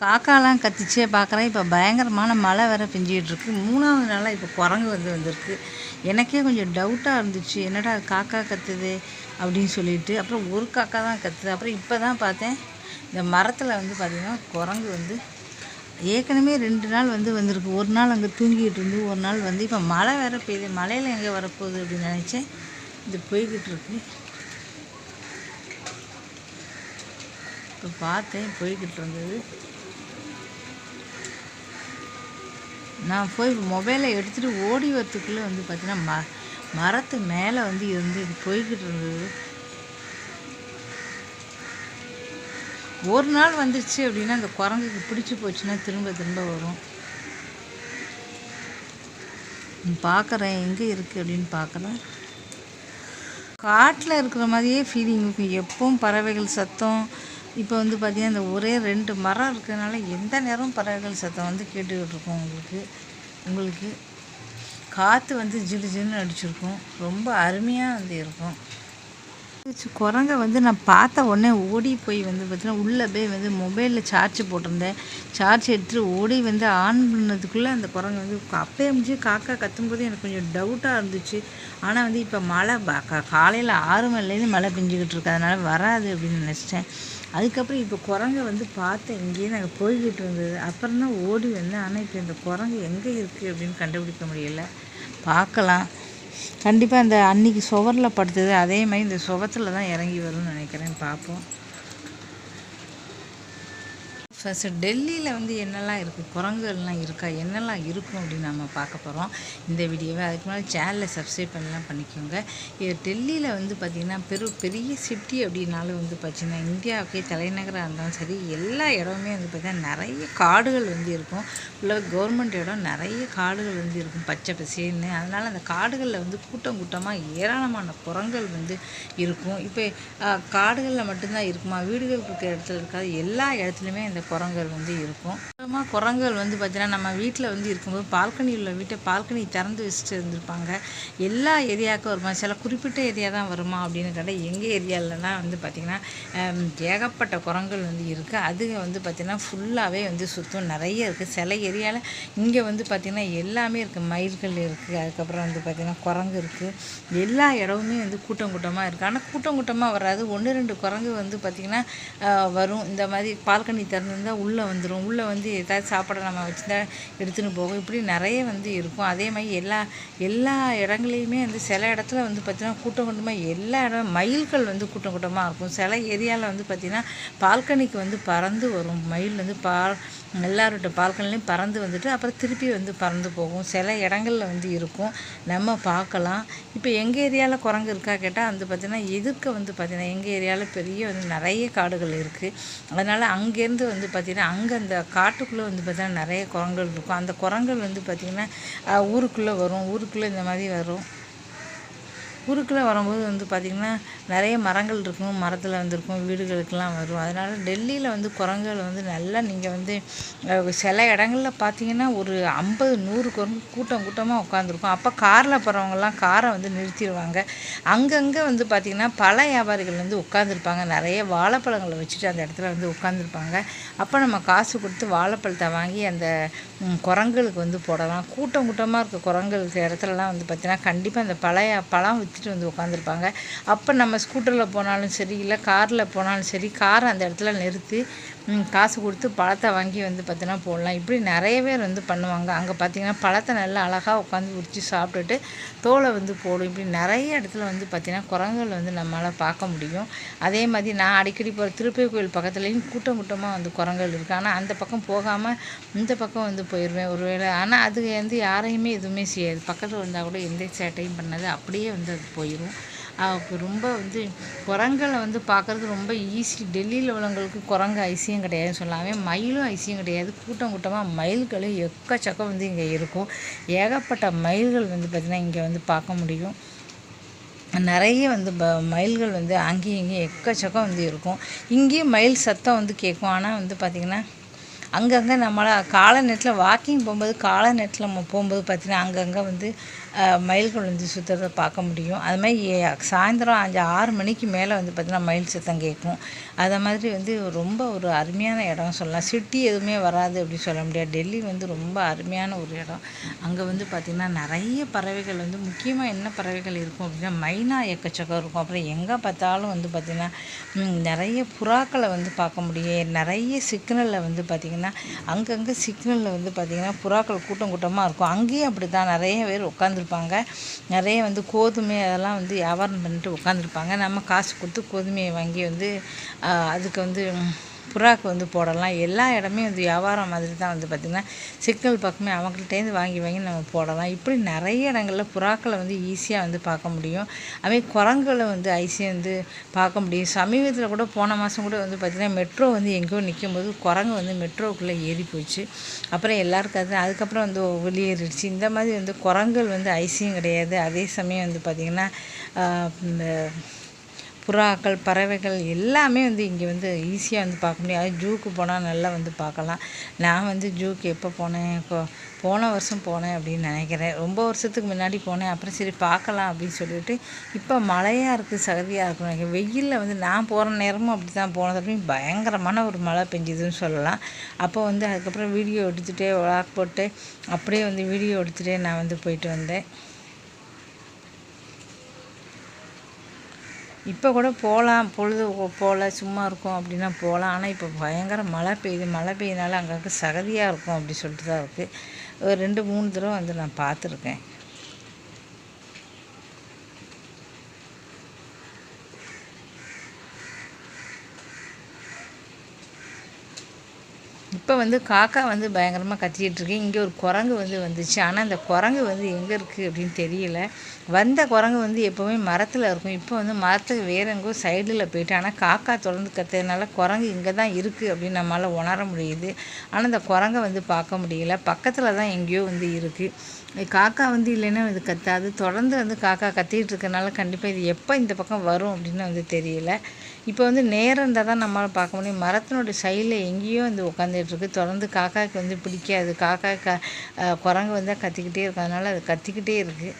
காக்காலாம் கத்திச்சே பார்க்குறேன். இப்போ பயங்கரமான மழை வேறு பெஞ்சிகிட்ருக்கு மூணாவது நாளாக இப்போ குரங்கு வந்து வந்திருக்கு. எனக்கே கொஞ்சம் டவுட்டாக இருந்துச்சு. என்னடா காக்கா கத்துது அப்படின்னு சொல்லிட்டு. அப்புறம் ஒரு காக்கா தான் கத்துது. அப்புறம் இப்போ தான் பார்த்தேன். இந்த மரத்தில் வந்து பார்த்திங்கன்னா குரங்கு வந்து ஏற்கனவே ரெண்டு நாள் வந்து வந்திருக்கு. ஒரு நாள் அங்கே தூங்கிட்டு இருந்து ஒரு நாள் வந்து இப்போ மழை வேறு பெய்யுது. மழையில் எங்கே வரப்போகுது அப்படின்னு நினச்சேன். இது போய்கிட்டு இருக்கு. இப்போ பார்த்தேன் போய்கிட்டு இருந்தது. நான் போய் மொபைலை எடுத்துகிட்டு ஓடி வரத்துக்குள்ளே வந்து பார்த்தீங்கன்னா ம மரத்து மேலே வந்து இருந்து இது போய்கிட்டு இருந்தது. ஒரு நாள் வந்துருச்சு அப்படின்னா அந்த குரங்குக்கு பிடிச்சி போச்சுன்னா திரும்ப திரும்ப வரும். பார்க்குறேன் எங்கே இருக்குது அப்படின்னு பார்க்குறேன் காட்டில் இருக்கிற மாதிரியே ஃபீலிங் இருக்கும் எப்பவும் பறவைகள் சத்தம் இப்போ வந்து பார்த்திங்கன்னா இந்த ஒரே ரெண்டு மரம் இருக்கிறதுனால எந்த நேரமும் பறவைகள் சத்தம் வந்து கேட்டுக்கிட்டு இருக்கும் உங்களுக்கு. உங்களுக்கு காற்று வந்து ஜிலு ஜிலுன்னு அடிச்சிருக்கும். ரொம்ப அருமையாக வந்து இருக்கும். குரங்க வந்து நான் பார்த்த உடனே ஓடி போய் வந்து பார்த்தீங்கன்னா உள்ளே போய் வந்து மொபைலில் சார்ஜ் போட்டிருந்தேன். சார்ஜ் எடுத்துகிட்டு ஓடி வந்து ஆன் பண்ணதுக்குள்ளே அந்த குரங்கு வந்து அப்பயே முடிஞ்சு காக்கா கத்தும்போது எனக்கு கொஞ்சம் டவுட்டாக இருந்துச்சு. ஆனால் வந்து இப்போ மழை காலையில் ஆறு மணிலேருந்து மழை பெஞ்சிக்கிட்டு இருக்கு. அதனால் வராது அப்படின்னு நினச்சிட்டேன். அதுக்கப்புறம் இப்போ குரங்கை வந்து பார்த்தேன் இங்கேயே நாங்கள் போய்கிட்டு இருந்தது. அப்புறம் தான் ஓடி வந்தேன். ஆனால் இப்போ இந்த குரங்கு எங்கே இருக்குது அப்படின்னு கண்டுபிடிக்க முடியல. பார்க்கலாம். கண்டிப்பாக அந்த அன்னைக்கு சுவரில் படுத்தது அதே மாதிரி இந்த சுவத்தில் தான் இறங்கி வரும்னு நினைக்கிறேன் பார்ப்போம் ஃபஸ்ட்டு டெல்லியில் வந்து என்னெல்லாம் இருக்குது குரங்குகள்லாம் இருக்கா? என்னெல்லாம் இருக்கும் அப்படின்னு நம்ம பார்க்க போகிறோம் இந்த வீடியோவை. அதுக்கு மேலே சேனலை சப்ஸ்கிரைப் பண்ணலாம் பண்ணிக்கோங்க. இது டெல்லியில் வந்து பார்த்திங்கன்னா பெரு பெரிய சிட்டி அப்படின்னாலும் வந்து பார்த்திங்கன்னா இந்தியாவுக்கே தலைநகராக இருந்தாலும் சரி எல்லா இடமுமே வந்து பார்த்திங்கன்னா நிறைய காடுகள் வந்து இருக்கும். உள்ள கவர்மெண்ட் இடம் நிறைய காடுகள் வந்து இருக்கும். பச்சை பசேன்னு அதனால் அந்த காடுகளில் வந்து கூட்டம் கூட்டமாக ஏராளமான குரங்கள் வந்து இருக்கும். இப்போ காடுகளில் மட்டும்தான் இருக்குமா? வீடுகள் இருக்கிற இடத்துல இருக்காது. எல்லா இடத்துலையுமே இந்த குரங்குகள் வந்து இருக்கும். அப்புறமா குரங்குகள் வந்து பார்த்திங்கன்னா நம்ம வீட்டில் வந்து இருக்கும்போது பால்கனி உள்ள வீட்டை பால்கனி திறந்து வச்சுட்டு இருந்திருப்பாங்க. எல்லா ஏரியாவுக்கும் வருமா? சில குறிப்பிட்ட ஏரியா தான் வருமா அப்படின்னு கேட்டால் எங்கள் ஏரியாவிலலாம் வந்து பார்த்திங்கன்னா ஏகப்பட்ட குரங்குகள் வந்து இருக்குது அதுங்க வந்து பார்த்திங்கன்னா ஃபுல்லாகவே வந்து சுத்தம் நிறைய இருக்குது சில ஏரியாவில் இங்கே வந்து பார்த்திங்கன்னா எல்லாமே இருக்குது மயில்கள் இருக்குது அதுக்கப்புறம் வந்து பார்த்திங்கன்னா குரங்கு இருக்குது எல்லா இடமுமே வந்து கூட்டம் கூட்டமாக இருக்குது ஆனால் கூட்டம் கூட்டமாக வராது. ஒன்று ரெண்டு குரங்கு வந்து பார்த்திங்கன்னா வரும். இந்த மாதிரி பால்கனி திறந்துருந்தால் உள்ளே வந்துடும் உள்ளே வந்து ஏதாவது சாப்பாடை நம்ம வச்சுருந்தா எடுத்துன்னு போகும். இப்படி நிறைய வந்து இருக்கும். அதே மாதிரி எல்லா எல்லா இடங்களையுமே வந்து சில இடத்துல வந்து பார்த்திங்கன்னா கூட்டம் கூட்டமாக எல்லா இடம் மயில்கள் வந்து கூட்டம் கூட்டமாக இருக்கும். சில ஏரியாவில் வந்து பார்த்திங்கன்னா பால்கனிக்கு வந்து பறந்து வரும். மயில் வந்து பா எல்லாரோட பால்கனிலையும் பறந்து வந்துட்டு அப்புறம் திருப்பி வந்து பறந்து போகும். சில இடங்களில் வந்து இருக்கும். நம்ம பார்க்கலாம். இப்போ எங்கள் ஏரியாவில் குரங்கு இருக்கா கேட்டால் வந்து பார்த்திங்கன்னா எதிர்க்க வந்து பார்த்திங்கன்னா எங்கள் ஏரியாவில் பெரிய வந்து நிறைய காடுகள் இருக்குது அதனால் அங்கேருந்து வந்து பார்த்திங்கன்னா அங்கே அந்த காட்டுக்குள்ளே வந்து பார்த்திங்கன்னா நிறைய குரங்குகள் இருக்கும். அந்த குரங்குகள் வந்து பார்த்திங்கன்னா ஊருக்குள்ளே வரும். ஊருக்குள்ளே இந்த மாதிரி வரும். குறுக்கில் வரும்போது வந்து பார்த்திங்கன்னா நிறைய மரங்கள் இருக்கும் மரத்தில் வந்துருக்கும் வீடுகளுக்கெல்லாம் வரும். அதனால் டெல்லியில் வந்து குரங்குகள் வந்து நல்லா நீங்கள் வந்து சில இடங்களில் பார்த்தீங்கன்னா ஒரு ஐம்பது நூறு குரங்கு கூட்டம் கூட்டமாக உட்காந்துருக்கும் அப்போ காரில் போகிறவங்கலாம் காரை வந்து நிறுத்திடுவாங்க. அங்கங்கே வந்து பார்த்திங்கன்னா பழ வியாபாரிகள் வந்து உட்காந்துருப்பாங்க நிறைய வாழைப்பழங்களை வச்சுட்டு அந்த இடத்துல வந்து உட்காந்துருப்பாங்க அப்போ நம்ம காசு கொடுத்து வாழைப்பழத்தை வாங்கி அந்த குரங்குகளுக்கு வந்து போடலாம். கூட்டம் கூட்டமாக இருக்க குரங்குகளுக்கு இடத்துலலாம் வந்து பார்த்திங்கன்னா கண்டிப்பாக அந்த பழைய பழம் எடுத்துகிட்டு வந்து உட்காந்துருப்பாங்க அப்போ நம்ம ஸ்கூட்டரில் போனாலும் சரி இல்லை காரில் போனாலும் சரி காரை அந்த இடத்துல நிறுத்தி காசு கொடுத்து பழத்தை வாங்கி வந்து பார்த்தீங்கன்னா போடலாம். இப்படி நிறைய பேர் வந்து பண்ணுவாங்க. அங்கே பார்த்தீங்கன்னா பழத்தை நல்லா அழகாக உட்காந்து உரித்து சாப்பிட்டுட்டு தோலை வந்து போடும். இப்படி நிறைய இடத்துல வந்து பார்த்திங்கன்னா குரங்குகள் வந்து நம்மளால் பார்க்க முடியும். அதே மாதிரி நான் அடிக்கடி போகிற திருப்பதி கோயில் பக்கத்துலேயும் கூட்டம் கூட்டமாக வந்து குரங்குகள் இருக்குது ஆனால் அந்த பக்கம் போகாமல் இந்த பக்கம் வந்து போயிடுவேன் ஒருவேளை. ஆனால் அது வந்து யாரையுமே எதுவுமே செய்யாது. பக்கத்தில் வந்தால் கூட எந்த சேட்டையும் பண்ணாது. அப்படியே வந்து அது போயிடும் ரொம்ப வந்து குரங்களை வந்து பார்க்குறது ரொம்ப ஈஸி. டெல்லியில் உள்ளவங்களுக்கு குரங்கு ஐசியம் கிடையாதுன்னு சொல்லாமே மயிலும் ஐசியம் கிடையாது. கூட்டம் கூட்டமாக மயில்களும் எக்கச்சக்கம் வந்து இங்கே இருக்கும். ஏகப்பட்ட மயில்கள் வந்து பார்த்திங்கன்னா இங்கே வந்து பார்க்க முடியும். நிறைய வந்து ப மயில்கள் வந்து அங்கேயும் இங்கேயும் எக்கச்சக்கம் வந்து இருக்கும். இங்கேயும் மயில் சத்தம் வந்து கேட்கும். ஆனால் வந்து பார்த்திங்கன்னா அங்கங்கே நம்மளால் காலை நேரத்தில் வாக்கிங் போகும்போது காலை நேரத்தில் நம்ம போகும்போது பார்த்திங்கன்னா அங்கங்கே வந்து மயில்கள் வந்து சுற்றுறத பார்க்க முடியும். அது மாதிரி சாயந்தரம் அஞ்சு ஆறு மணிக்கு மேலே வந்து பார்த்திங்கன்னா மயில் சத்தம் கேட்கும். அதை மாதிரி வந்து ரொம்ப ஒரு அருமையான இடம் சொல்லலாம். சிட்டி எதுவுமே வராது அப்படி சொல்ல முடியாது. டெல்லி வந்து ரொம்ப அருமையான ஒரு இடம். அங்கே வந்து பார்த்திங்கன்னா நிறைய பறவைகள் வந்து முக்கியமாக என்ன பறவைகள் இருக்கும் அப்படின்னா மைனா எக்கச்சக்கம் இருக்கும். அப்புறம் எங்கே பார்த்தாலும் வந்து பார்த்திங்கன்னா நிறைய புறாக்களை வந்து பார்க்க முடியும். நிறைய சிக்னலில் வந்து பார்த்திங்கன்னா அங்கங்கே சிக்னலில் வந்து பார்த்திங்கன்னா புறாக்கள் கூட்டம் கூட்டமாக இருக்கும். அங்கேயும் அப்படி தான் நிறைய பேர் உட்காந்துருப்பாங்க நிறைய வந்து கோதுமை அதெல்லாம் வந்து வியாபாரம் பண்ணிட்டு உட்காந்துருப்பாங்க நம்ம காசு கொடுத்து கோதுமையை வாங்கி வந்து அதுக்கு வந்து புறாக்கு வந்து போடலாம். எல்லா இடமே வந்து வியாபாரம் மாதிரி தான் வந்து பார்த்திங்கன்னா சிக்கல் பக்கமே அவங்கள்ட்டேருந்து வாங்கி வாங்கி நம்ம போடலாம். இப்படி நிறைய இடங்களில் புறாக்களை வந்து ஈஸியாக வந்து பார்க்க முடியும். அதே குரங்குகளை வந்து ஐசியாக வந்து பார்க்க முடியும். சமீபத்தில் கூட போன மாதம் கூட வந்து பார்த்திங்கன்னா மெட்ரோ வந்து எங்கேயோ நிற்கும் போது குரங்கு வந்து மெட்ரோக்குள்ளே ஏறி போச்சு அப்புறம் எல்லாருக்கும் அது அதுக்கப்புறம் வந்து வெளியேறிடுச்சு. இந்த மாதிரி வந்து குரங்குகள் வந்து ஐசியும் கிடையாது. அதே சமயம் வந்து பார்த்திங்கன்னா இந்த புறாக்கள் பறவைகள் எல்லாமே வந்து இங்கே வந்து ஈஸியாக வந்து பார்க்க முடியும். அது ஜூக்கு போனால் நல்லா வந்து பார்க்கலாம். நான் வந்து ஜூக்கு எப்போ போனேன்? இப்போ போன வருஷம் போனேன் அப்படின்னு நினைக்கிறேன். ரொம்ப வருஷத்துக்கு முன்னாடி போனேன். அப்புறம் சரி பார்க்கலாம் அப்படின்னு சொல்லிட்டு இப்போ மழையாக இருக்குது சகதியாக இருக்கும் வெயிலில் வந்து நான் போகிற நேரமும் அப்படி தான் போனதுலையும் பயங்கரமான ஒரு மழை பெஞ்சுதுன்னு சொல்லலாம். அப்போ வந்து அதுக்கப்புறம் வீடியோ எடுத்துகிட்டே விளாக் போட்டு அப்படியே வந்து வீடியோ எடுத்துகிட்டே நான் வந்து போயிட்டு வந்தேன். இப்போ கூட போகலாம் பொழுது போகல சும்மா இருக்கும் அப்படின்னா போகலாம் ஆனால் இப்போ பயங்கர மழை பெய்யுது. மழை பெய்யனால அங்கங்கே சகதியாக இருக்கும் அப்படி சொல்லிட்டு தான் இருக்குது ஒரு ரெண்டு மூணு தடவை வந்து நான் பார்த்துருக்கேன். இப்போ வந்து காக்கா வந்து பயங்கரமாக கத்திக்கிட்டு இருக்கு. இங்கே ஒரு குரங்கு வந்து வந்துச்சு. ஆனால் அந்த குரங்கு வந்து எங்கே இருக்குது அப்படின்னு தெரியல. வந்த குரங்கு வந்து எப்போவுமே மரத்தில் இருக்கும். இப்போ வந்து மரத்துக்கு வேறெங்கோ சைடில் போயிட்டு ஆனால் காக்கா தொடர்ந்து கத்துறதுனால குரங்கு இங்கே தான் இருக்குது அப்படின்னு நம்மளால் உணர முடியுது. ஆனால் அந்த குரங்கை வந்து பார்க்க முடியல. பக்கத்தில் தான் எங்கேயோ வந்து இருக்குது காக்கா வந்து இல்லைன்னா இது கத்தாது. தொடர்ந்து வந்து காக்கா கத்திக்கிட்டு இருக்கனால கண்டிப்பாக இது எப்போ இந்த பக்கம் வரும் அப்படின்னு வந்து தெரியல. இப்போ வந்து நேரம் இருந்தால் தான் நம்மளால் பார்க்க முடியும். மரத்தினுடைய சைடில் எங்கேயோ வந்து உட்காந்துட்டுருக்கு தொடர்ந்து காக்காவுக்கு வந்து பிடிக்காது. காக்கா க குரங்கு வந்து கத்திக்கிட்டே இருக்கும் அதனால் அது கத்திக்கிட்டே இருக்குது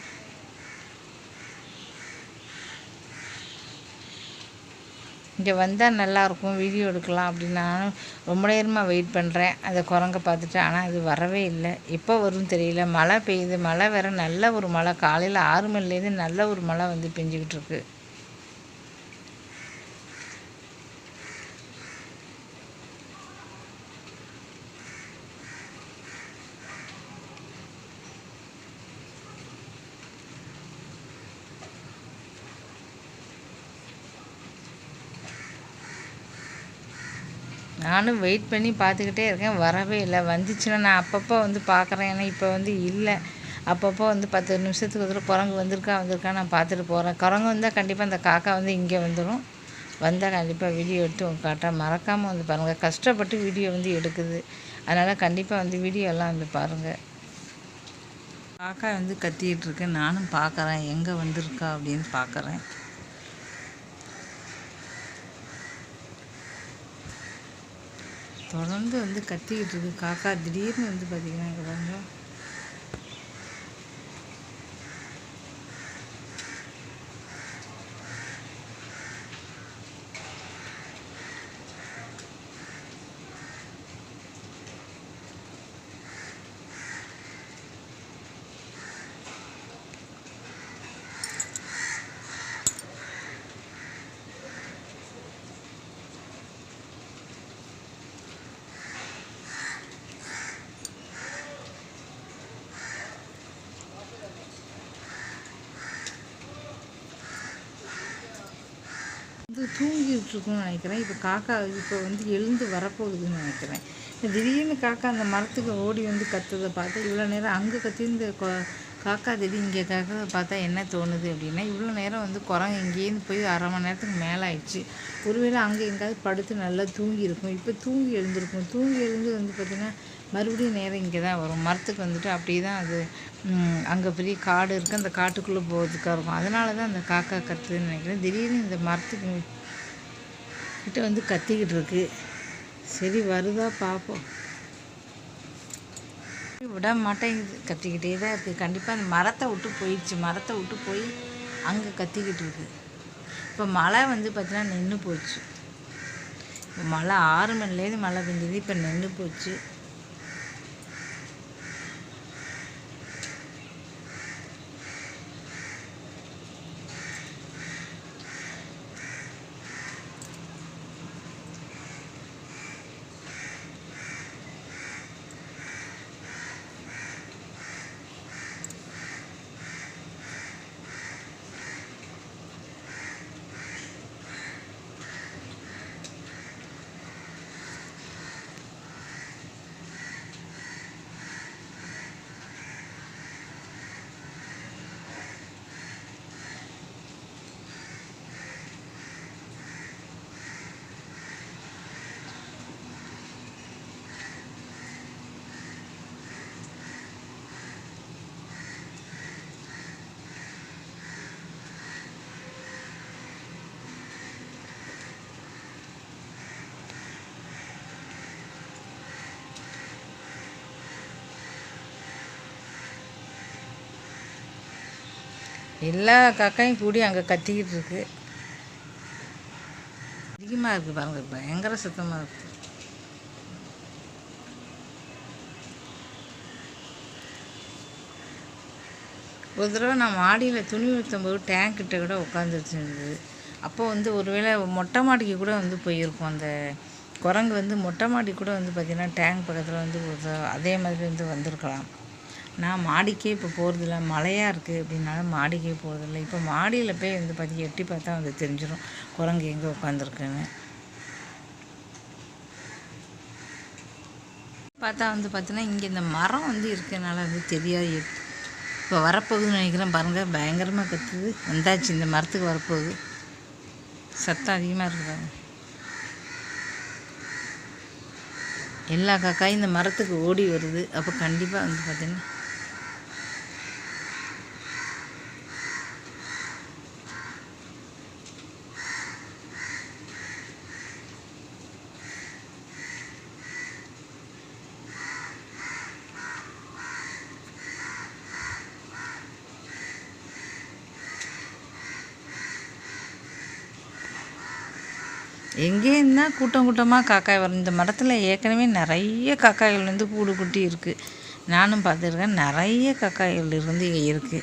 இங்கே வந்தால் நல்லாயிருக்கும் வீடியோ எடுக்கலாம் அப்படின்னு நானும் ரொம்ப நேரமாக வெயிட் பண்ணுறேன் அந்த குரங்கை பார்த்துட்டு. ஆனால் அது வரவே இல்லை. எப்போ வரும்னு தெரியல. மழை பெய்யுது. மழை வேறு. நல்ல ஒரு மழை. காலையில் ஆறு மணிலேருந்து நல்ல ஒரு மழை வந்து பெஞ்சிக்கிட்டு இருக்குது நானும் வெயிட் பண்ணி பார்த்துக்கிட்டே இருக்கேன். வரவே இல்லை. வந்துச்சுன்னா நான் அப்பப்போ வந்து பார்க்குறேன். ஏன்னா இப்போ வந்து இல்லை. அப்பப்போ வந்து பத்து நிமிஷத்துக்கு ஒரு தடவை குரங்கு வந்திருக்கா வந்திருக்கா நான் பார்த்துட்டு போகிறேன் குரங்கு வந்தால் கண்டிப்பாக அந்த காக்கா வந்து இங்கே வந்துடும் வந்தால் கண்டிப்பாக வீடியோ எடுத்து உங்க காட்டுறேன் மறக்காமல் வந்து பாருங்கள் கஷ்டப்பட்டு வீடியோ வந்து எடுக்குது. அதனால் கண்டிப்பாக வந்து வீடியோலாம் வந்து பாருங்கள் காக்கா வந்து கத்திக்கிட்டு இருக்கு. நானும் பார்க்குறேன். எங்கே வந்திருக்கா அப்படின்னு பார்க்குறேன். தொடர்ந்து வந்து கத்திக்கிட்டு இருக்கு. காக்கா திடீர்னு வந்து பார்த்தீங்கன்னா இங்கே பாருங்க. வந்து தூங்கிட்டு நினைக்கிறேன். இப்போ காக்கா இப்போ வந்து எழுந்து வரப்போகுதுன்னு நினைக்கிறேன். இப்போ திடீர்னு காக்கா அந்த மரத்துக்கு ஓடி வந்து கத்துறதை பார்த்து இவ்வளோ நேரம் அங்கே கத்தி இந்த கொ- காக்கா திடீர்னு இங்கே கத்துறதை பார்த்தா என்ன தோணுது? அப்படின்னா இவ்வளோ நேரம் வந்து குரங்கு இங்கேருந்து போய் அரை மணி நேரத்துக்கு மேலே ஆயிடுச்சு ஒருவேளை அங்கே எங்கேயாவது படுத்து நல்லா தூங்கியிருக்கும். இப்போ தூங்கி எழுந்திருக்கும். தூங்கி எழுந்து வந்து பார்த்திங்கன்னா மறுபடியும் நேரம் இங்கே தான் வரும். மரத்துக்கு வந்துட்டு அப்படியே தான் அது அங்கே பெரிய காடு இருக்குது அந்த காட்டுக்குள்ளே போகிறதுக்காக இருக்கும். அதனால தான் அந்த காக்கா கத்துதுன்னு நினைக்கிறேன். திடீர்னு இந்த மரத்துக்கு கிட்ட வந்து கத்திக்கிட்டு இருக்கு. சரி வருதா பார்ப்போம் விட மாட்டேங்குது கத்திக்கிட்டே தான் இருக்குது கண்டிப்பாக அந்த மரத்தை விட்டு போயிடுச்சு. மரத்தை விட்டு போய் அங்கே கத்திக்கிட்டு இருக்கு. இப்போ மழை வந்து பார்த்தீங்கன்னா நின்று போச்சு. இப்போ மழை ஆறு மணிலேருந்து மழை பெஞ்சது. இப்போ நின்று போச்சு. எல்லா காக்காயும் கூடி அங்கே கத்திக்கிட்டு இருக்கு. அதிகமாக இருக்குது பாருங்க பயங்கர சுத்தமாக இருக்குது ஒரு தடவை நான் மாடியில் துணி ஊற்றும்போது டேங்க் கிட்ட கூட உட்காந்துருச்சுருந்தது அப்போ வந்து ஒருவேளை மொட்டை மாடிக்கு கூட வந்து போயிருக்கும். அந்த குரங்கு வந்து மொட்டை மாடி கூட வந்து பார்த்திங்கன்னா டேங்க் பக்கத்தில் வந்து ஒரு அதே மாதிரி வந்து வந்திருக்கலாம். நான் மாடிக்கே இப்போ போகிறதில்ல மழையாக இருக்குது அப்படின்னால மாடிக்கே போகிறதில்ல இப்போ மாடியில் போய் வந்து பார்த்தி எட்டி பார்த்தா வந்து தெரிஞ்சிடும் குரங்கு எங்கே உட்காந்துருக்குன்னு பார்த்தா வந்து பார்த்தீங்கன்னா இங்கே இந்த மரம் வந்து இருக்கிறனால வந்து தெரியாது. இப்போ வரப்போகுதுன்னு நினைக்கிறேன். பாருங்கள் பயங்கரமாக கத்துது. வந்தாச்சு இந்த மரத்துக்கு வரப்போகுது. சத்தம் அதிகமாக இருக்குது எல்லா காக்காயும் இந்த மரத்துக்கு ஓடி வருது. அப்போ கண்டிப்பாக வந்து பார்த்தீங்கன்னா எங்கேருந்தா கூட்டம் கூட்டமாக காக்காய் வரும். இந்த மரத்தில் ஏற்கனவே நிறைய காக்காய்கள் வந்து கூடு குட்டி இருக்குது நானும் பார்த்துருக்கேன் நிறைய காக்காய்கள் இருந்து இங்கே இருக்குது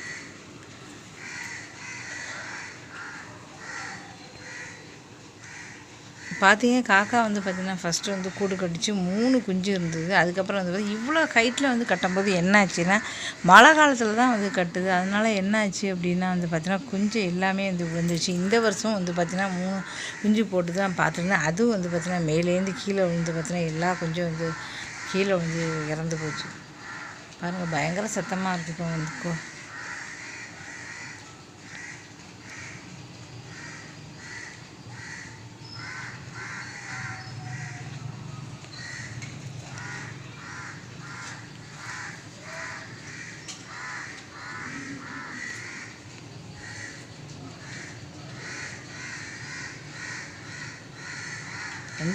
பார்த்தீங்க காக்கா வந்து பார்த்திங்கன்னா ஃபஸ்ட்டு வந்து கூடு கட்டிச்சு மூணு குஞ்சு இருந்தது. அதுக்கப்புறம் வந்து பார்த்தி இவ்வளோ ஹைட்டில் வந்து கட்டும்போது என்னாச்சுன்னா மழை காலத்தில் தான் வந்து கட்டுது. அதனால என்ன ஆச்சு அப்படின்னா வந்து பார்த்திங்கன்னா குஞ்சு எல்லாமே வந்து விழுந்துருச்சு. இந்த வருஷம் வந்து பார்த்திங்கன்னா மூணு குஞ்சு போட்டு தான் பார்த்துருந்தேன் அதுவும் வந்து பார்த்திங்கன்னா மேலேருந்து கீழே விழுந்து பார்த்திங்கன்னா எல்லா குஞ்சும் வந்து கீழே வந்து இறந்து போச்சு. பாருங்கள் பயங்கர சத்தமாக இருக்குது வந்து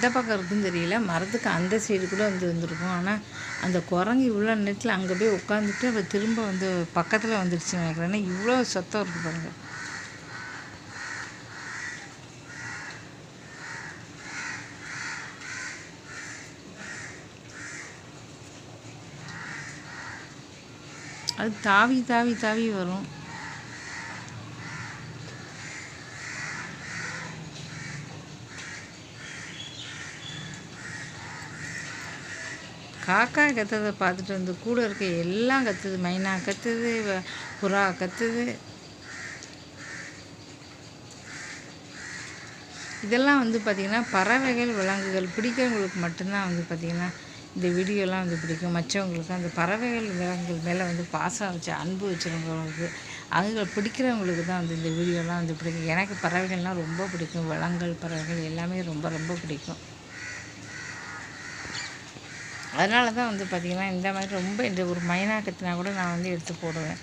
எந்த பக்கம் இருக்குன்னு தெரியல. மரத்துக்கு அந்த சைடு கூட வந்து வந்திருக்கும் ஆனால் அந்த குரங்கு இவ்வளோ நேரத்தில் அங்கே போய் உட்காந்துட்டு அப்போ திரும்ப வந்து பக்கத்தில் வந்துடுச்சுன்னு நினைக்கிறேன். ஏன்னா இவ்வளோ சத்தம் இருக்குது பாருங்கள் அது தாவி தாவி தாவி வரும். காக்கா கத்துறதை பார்த்துட்டு வந்து கூட இருக்க எல்லாம் கத்துது மைனா கத்துது வ- புறா கத்துது. இதெல்லாம் வந்து பார்த்திங்கன்னா பறவைகள் விலங்குகள் பிடிக்கிறவங்களுக்கு மட்டும்தான் வந்து பார்த்திங்கன்னா இந்த வீடியோலாம் வந்து பிடிக்கும். மற்றவங்களுக்கு அந்த பறவைகள் விலங்குகள் மேலே வந்து பாசம் வச்சு அன்பு வச்சுருக்கவங்களுக்கு அவங்க பிடிக்கிறவங்களுக்கு தான் வந்து இந்த வீடியோலாம் வந்து பிடிக்கும். எனக்கு பறவைகள்லாம் ரொம்ப பிடிக்கும். விலங்குகள் பறவைகள் எல்லாமே ரொம்ப ரொம்ப பிடிக்கும். அதனால தான் வந்து பார்த்திங்கன்னா இந்த மாதிரி ரொம்ப இந்த ஒரு மைனா கத்தினா கூட நான் வந்து எடுத்து போடுவேன்.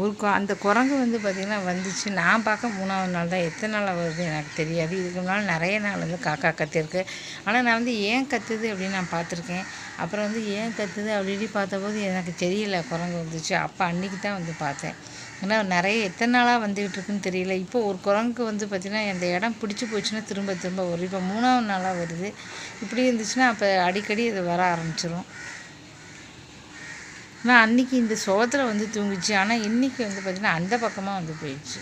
ஒரு அந்த குரங்கு வந்து பார்த்திங்கன்னா வந்துச்சு. நான் பார்க்க மூணாவது நாள் தான். எத்தனை நாள் வருது எனக்கு தெரியாது. இதுக்கு முன்னால் நிறைய நாள் வந்து காக்கா கத்திருக்கு. ஆனால் நான் வந்து ஏன் கத்துது அப்படின்னு நான் பார்த்துருக்கேன். அப்புறம் வந்து ஏன் கத்துது அப்படி இப்படி பார்த்தபோது எனக்கு தெரியல குரங்கு வந்துச்சு. அப்போ அன்றைக்கி தான் வந்து பார்த்தேன். ஏன்னா நிறைய எத்தனை நாளாக வந்துக்கிட்டு இருக்குன்னு தெரியல. இப்போ ஒரு குரங்கு வந்து பார்த்திங்கன்னா அந்த இடம் பிடிச்சி போச்சுன்னா திரும்ப திரும்ப வரும். இப்போ மூணாவது நாளாக வருது. இப்படி இருந்துச்சுன்னா அப்போ அடிக்கடி இது வர ஆரம்பிச்சிடும் ஆனால் அன்றைக்கி இந்த சோத்தில் வந்து தூங்குச்சு ஆனால் இன்றைக்கி வந்து பார்த்திங்கன்னா அந்த பக்கமாக வந்து போயிடுச்சு.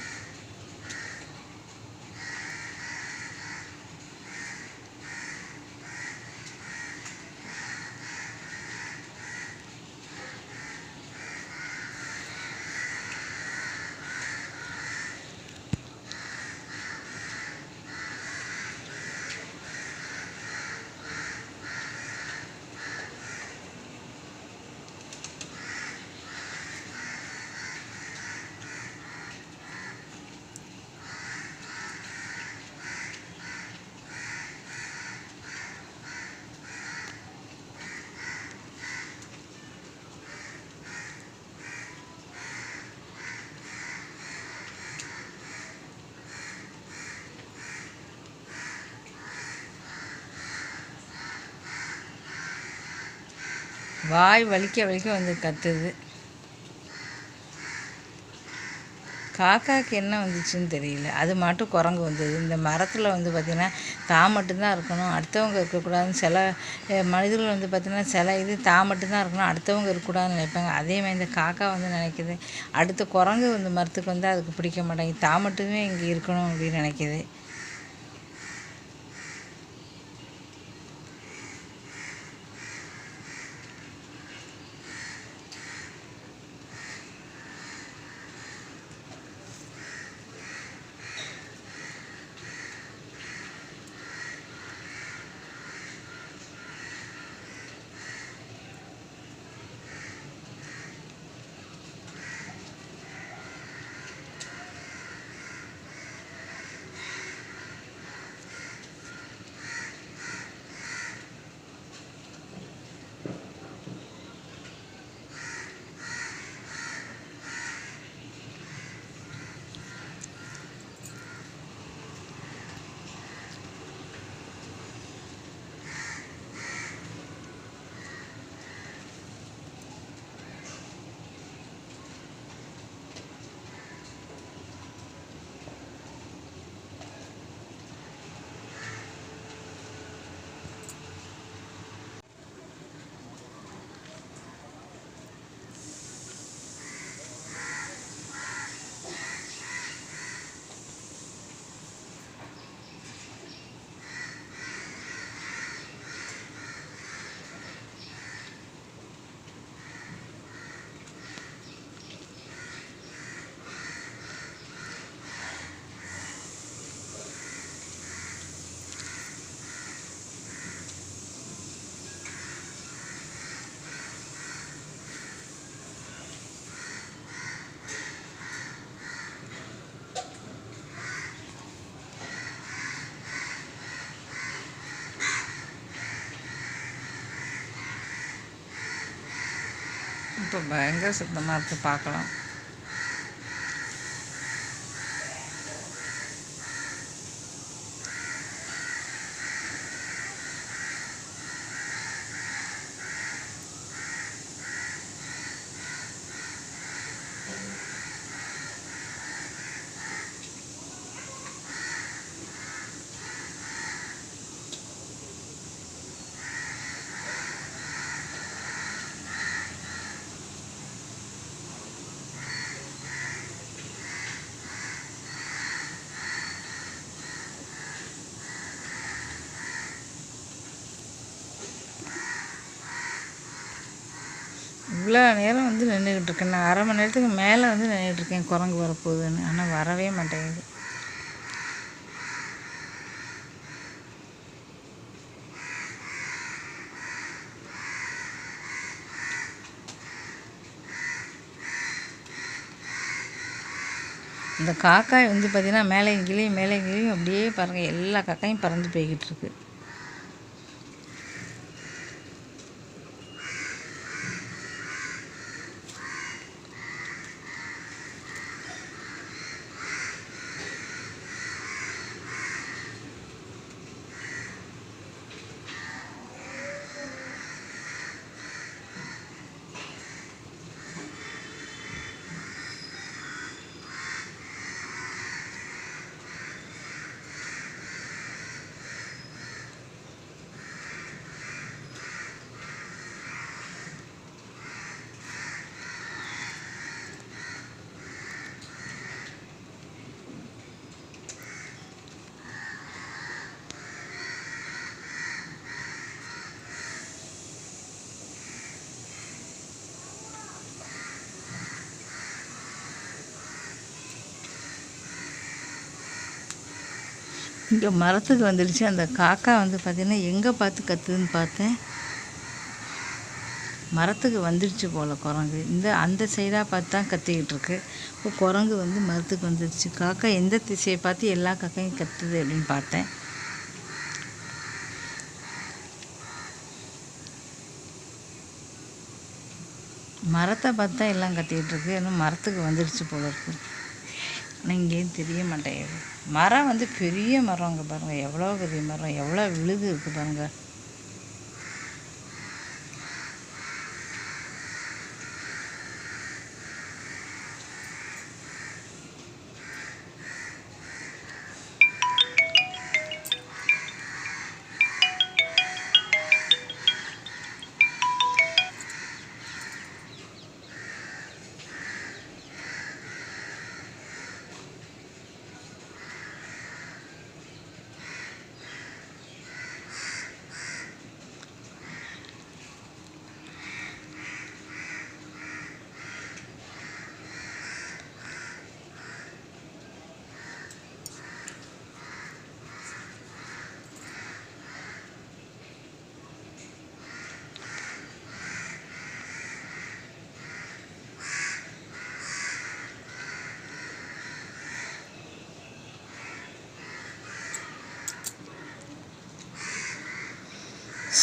வாய் வலிக்க வலிக்க வந்து கத்துது. காக்காவுக்கு என்ன வந்துச்சுன்னு தெரியல. அது மட்டும் குரங்கு வந்தது. இந்த மரத்தில் வந்து பார்த்திங்கன்னா தான் மட்டும்தான் இருக்கணும். அடுத்தவங்க இருக்கக்கூடாதுன்னு சில மனிதர்கள் வந்து பார்த்திங்கன்னா சில இது தான் மட்டும்தான் இருக்கணும். அடுத்தவங்க இருக்கக்கூடாதுன்னு நினைப்பாங்க. அதே மாதிரி இந்த காக்கா வந்து நினைக்குது. அடுத்த குரங்கு வந்து மரத்துக்கு வந்து அதுக்கு பிடிக்க மாட்டேங்குது தான் மட்டுமே இங்கே இருக்கணும் அப்படின்னு நினைக்கிது. பயங்கர சுத்தமாக இருக்குது பார்க்கலாம். இவ்வளோ நேரம் வந்து நின்றுக்கிட்டு இருக்கேன். நான் அரை மணி நேரத்துக்கு மேலே வந்து நின்றுட்டு இருக்கேன் குரங்கு வரப்போகுதுன்னு. ஆனால் வரவே மாட்டேங்குது. இந்த காக்காய் வந்து பார்த்திங்கன்னா மேலே கீழேயும் மேலே கீழேயும் அப்படியே பாருங்கள் எல்லா காக்காயும் பறந்து போய்கிட்டு இருக்குது இங்கே மரத்துக்கு வந்துடுச்சு. அந்த காக்கா வந்து பார்த்திங்கன்னா எங்கே பார்த்து கத்துதுன்னு பார்த்தேன். மரத்துக்கு வந்துடுச்சு போல் குரங்கு. இந்த அந்த சைடாக பார்த்து தான் கத்திக்கிட்டு இருக்கு. இப்போ குரங்கு வந்து மரத்துக்கு வந்துடுச்சு. காக்கா எந்த திசையை பார்த்து எல்லா காக்கையும் கத்துது அப்படின்னு பார்த்தேன். மரத்தை பார்த்து தான் எல்லாம் கட்டிகிட்டு இருக்கு. இன்னும் மரத்துக்கு வந்துடுச்சு போல இருக்கு. ஆனால் இங்கேயும் தெரிய மாட்டேங்குது. மரம் வந்து பெரிய மரம் அங்கே பாருங்கள் எவ்வளோ பெரிய மரம் எவ்வளோ விழுது இருக்குது பாருங்கள்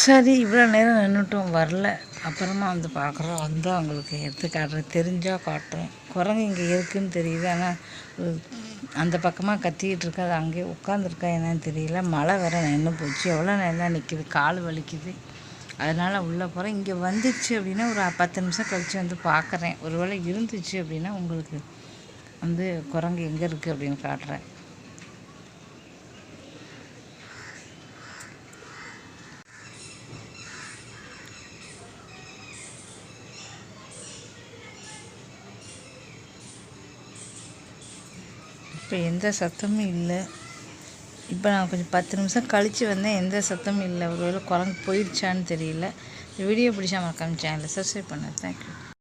சரி இவ்வளோ நேரம் நின்றுட்டும் வரல. அப்புறமா வந்து பார்க்குறோம் வந்து அவங்களுக்கு எடுத்து காட்டுறேன். தெரிஞ்சால் காட்டுறேன் குரங்கு இங்கே இருக்குன்னு தெரியுது. ஆனால் அந்த பக்கமாக கத்திக்கிட்டு இருக்கா அது அங்கேயே உட்காந்துருக்கா என்னன்னு தெரியல. மழை வேற நின்று போச்சு. எவ்வளோ நேரம் தான் நிற்கிது கால் வலிக்குது. அதனால் உள்ளே போகிறேன் இங்கே வந்துச்சு அப்படின்னா ஒரு பத்து நிமிஷம் கழித்து வந்து பார்க்குறேன் ஒருவேளை இருந்துச்சு அப்படின்னா உங்களுக்கு வந்து குரங்கு எங்கே இருக்குது அப்படின்னு காட்டுறேன். இப்போ எந்த சத்தமும் இல்லை. இப்போ நான் கொஞ்சம் பத்து நிமிஷம் கழித்து வந்தேன். எந்த சத்தமும் இல்லை. ஒருவேளை குரங்கு போயிடுச்சான்னு தெரியல. வீடியோ பிடிச்சா மறக்காமல் சேனலை சப்ஸ்கிரைப் பண்ணேன் தேங்க்யூ